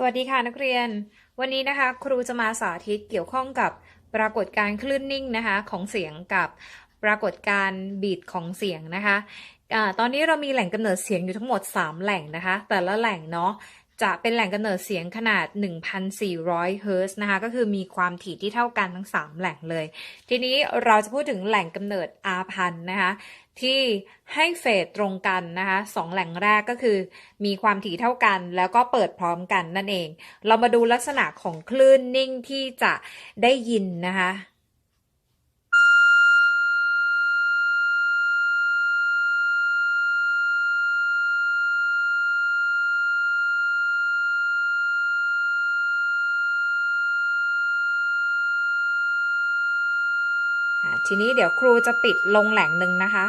สวัสดีค่ะนักเรียน วันนี้นะคะ ครูจะมาสาธิตเกี่ยวข้องกับปรากฏการคลื่นนิ่งนะคะของเสียงกับปรากฏการบีดของเสียงนะคะอะตอนนี้เรามีแหล่งกำเนิดเสียงอยู่ทั้งหมด 3 แหล่งนะคะ แต่ละแหล่งเนาะ จะเป็นแหล่งกำเนิดเสียงขนาด 1,400 เฮิรตซ์นะคะ ก็คือมีความถี่ที่เท่ากันทั้ง 3 แหล่งเลย ทีนี้เราจะพูดถึงแหล่งกำเนิด R พันนะคะที่ให้เฟสตรงกันนะคะสองแหล่งแรกก็คือ มีความถี่เท่ากันแล้วก็เปิดพร้อมกันนั่นเอง เรามาดูลักษณะของคลื่นนิ่งที่จะได้ยินนะคะ ทีนี้เดี๋ยวครูจะปิดลงแหล่งหนึ่งนะคะ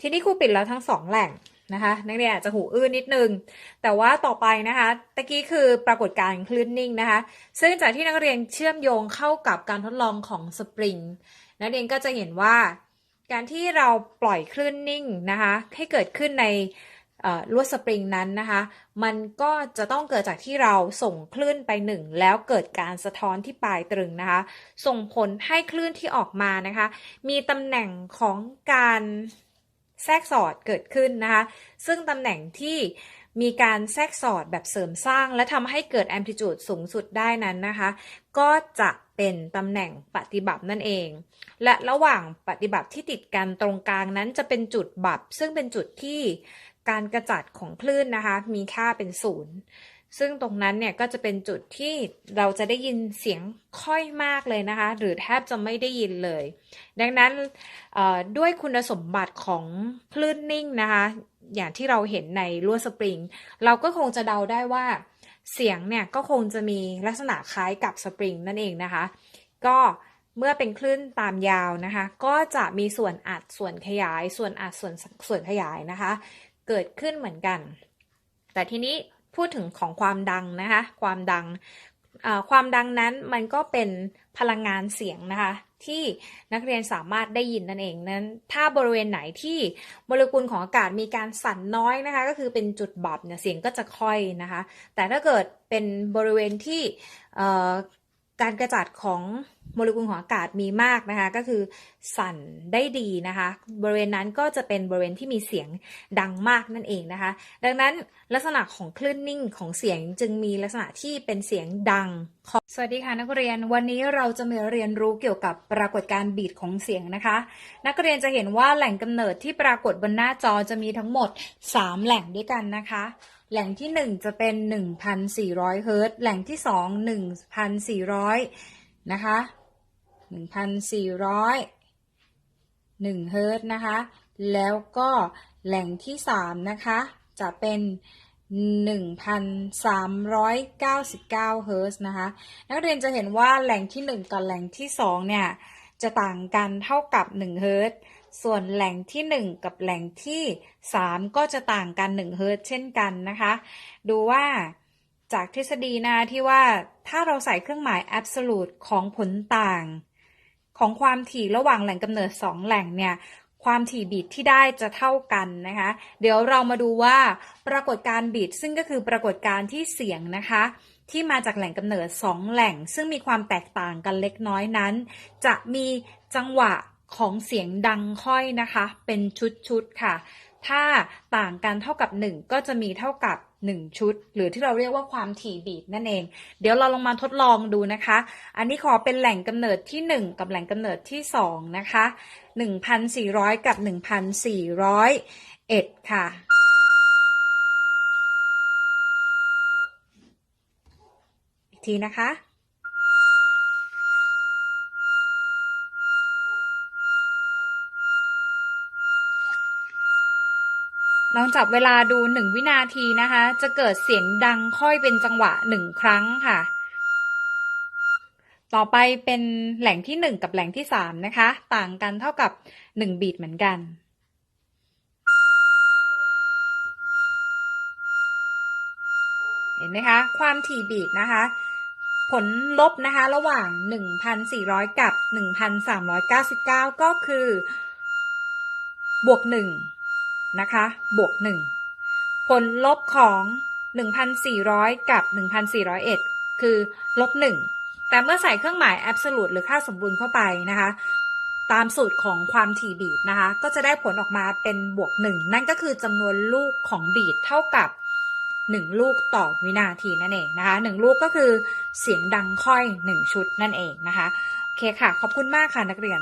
ทีนี้ครูปิดแล้วทั้งสองแหล่งนะคะนักเรียนอาจจะหูอื้อนิดนึง แต่ว่าต่อไปนะคะตะกี้คือปรากฏการณ์คลื่นนิ่งนะคะ ซึ่งจากที่นักเรียนเชื่อมโยงเข้ากับการทดลองของสปริงนักเรียนก็จะเห็นว่า การที่เราปล่อยคลื่นนิ่งนะคะให้เกิดขึ้นในลวดสปริงนั้นนะคะมันก็จะต้องเกิดจากที่เราส่งคลื่นไปหนึ่งแล้วเกิดการสะท้อนที่ปลายตรึงนะคะส่งผลให้คลื่นที่ออกมานะคะมีตำแหน่งของการแทรกสอดเกิดขึ้นนะคะซึ่งตำแหน่งที่ มีการแทรกสอดแบบเสริมสร้าง และทำให้เกิดแอมพลิจูดสูงสุดได้นั้นนะคะ ก็จะเป็นตำแหน่งปฏิบัตินั่นเอง และระหว่างปฏิบัติที่ติดกันตรงกลางนั้นจะเป็นจุดบับ ซึ่งเป็นจุดที่การกระจัดของคลื่นนะคะ มีค่าเป็นศูนย์ ซึ่งตรงนั้นเนี่ยก็จะเป็นจุดที่เราจะได้ยินเสียงค่อยมากเลยนะคะ หรือแทบจะไม่ได้ยินเลย ดังนั้นด้วยคุณสมบัติของคลื่นนิ่งนะคะ อย่างที่เราเห็นในลวดสปริง เราก็คงจะเดาได้ว่า เสียงเนี่ยก็คงจะมีลักษณะคล้ายกับสปริงนั่นเองนะคะ ก็เมื่อเป็นคลื่นตามยาวนะคะ ก็จะมีส่วนอัดส่วนขยาย ส่วนอัดส่วนส่วนขยายนะคะ เกิดขึ้นเหมือนกัน แต่ทีนี้ พูดถึงของความดังนะคะความดังความดังนั้นมันก็เป็นพลังงานเสียงนะคะที่นักเรียนสามารถได้ยินนั่นเองนั้น ถ้าบริเวณไหนที่โมเลกุลของอากาศมีการสั่นน้อยนะคะก็คือเป็นจุดบอบเนี่ยเสียงก็จะค่อยนะคะ แต่ถ้าเกิดเป็นบริเวณที่ การกระจัดของโมเลกุลของอากาศมีมากนะคะ ก็คือสั่นได้ดีนะคะ บริเวณนั้นก็จะเป็นบริเวณที่มีเสียงดังมากนั่นเองนะคะ ดังนั้นลักษณะของคลื่นนิ่งของเสียงจึงมีลักษณะที่เป็นเสียงดัง สวัสดีค่ะนักเรียน วันนี้เราจะมาเรียนรู้เกี่ยวกับปรากฏการณ์บีทของเสียงนะคะ นักเรียนจะเห็นว่าแหล่งกำเนิดที่ปรากฏบนหน้าจอจะมีทั้งหมด 3 แหล่งด้วยกันนะคะ แหล่งที่ 1 จะเป็น 1,400 เฮิรตซ์ แหล่งที่ 2 1,400 นะคะ 1,400 1 เฮิรตซ์นะคะ แล้วก็แหล่งที่ 3 นะคะ จะเป็น 1,399 เฮิรตซ์นะคะ นักเรียนจะเห็นว่าแหล่งที่ 1 กับแหล่งที่ 2 เนี่ย จะต่างกันเท่ากับ 1 เฮิรตซ์ ส่วนแหล่งที่ 1 กับแหล่งที่ 3 ก็จะต่างกัน1เฮิร์ตเช่นกันนะคะ ดูว่าจากทฤษฎีนะที่ว่าถ้าเราใส่เครื่องหมาย absolute ของผลต่าง ของความถี่ระหว่างแหล่งกำเนิด 2 แหล่งเนี่ยความถี่บีทที่ได้จะเท่ากันนะคะ เดี๋ยวเรามาดูว่าปรากฏการบีทซึ่งก็คือปรากฏการที่เสียงนะคะ ที่มาจากแหล่งกำเนิด 2 แหล่ง ซึ่งมีความแตกต่างกันเล็กน้อยนั้น จะมีจังหวะ ของเสียงดังค่อยนะคะ เป็นชุดๆค่ะ ถ้าต่างกันเท่ากับ 1 ก็จะมีเท่ากับ 1 ชุด หรือที่เราเรียกว่าความถี่บีทนั่นเอง เดี๋ยวเราลองมาทดลองดูนะคะ อันนี้ขอเป็นแหล่งกำเนิดที่ 1 กับแหล่งกำเนิดที่ 2 นะคะ 1,400 กับ 1,401 ค่ะอีกทีนะคะ ลองจับเวลาดูหนึ่งวินาทีนะคะ จะเกิดเสียงดังค่อยเป็นจังหวะหนึ่งครั้งค่ะ ต่อไปเป็นแหล่งที่หนึ่งกับแหล่งที่สามนะคะ ต่างกันเท่ากับหนึ่งบีทเหมือนกันเห็นไหมคะ ความถี่บีทนะคะ ผลลบนะคะ ระหว่าง 1,400 กับ 1,399 ก็คือ บวก 1 นะคะ บวก 1 ผลลบของ 1,400 กับ 1,401 คือลบ 1 แต่เมื่อใส่เครื่องหมาย absolute หรือค่าสมบูรณ์เข้าไปนะคะ ตามสูตรของความถี่บีดนะคะ ก็จะได้ผลออกมาเป็นบวก 1 นั่นก็คือจำนวนลูกของบีดเท่ากับ 1 ลูกต่อวินาทีนั่นเองนะคะ 1 ลูกก็คือเสียงดังค่อย 1 ชุดนั่นเองนะคะ โอเคค่ะ ขอบคุณมากค่ะนักเรียน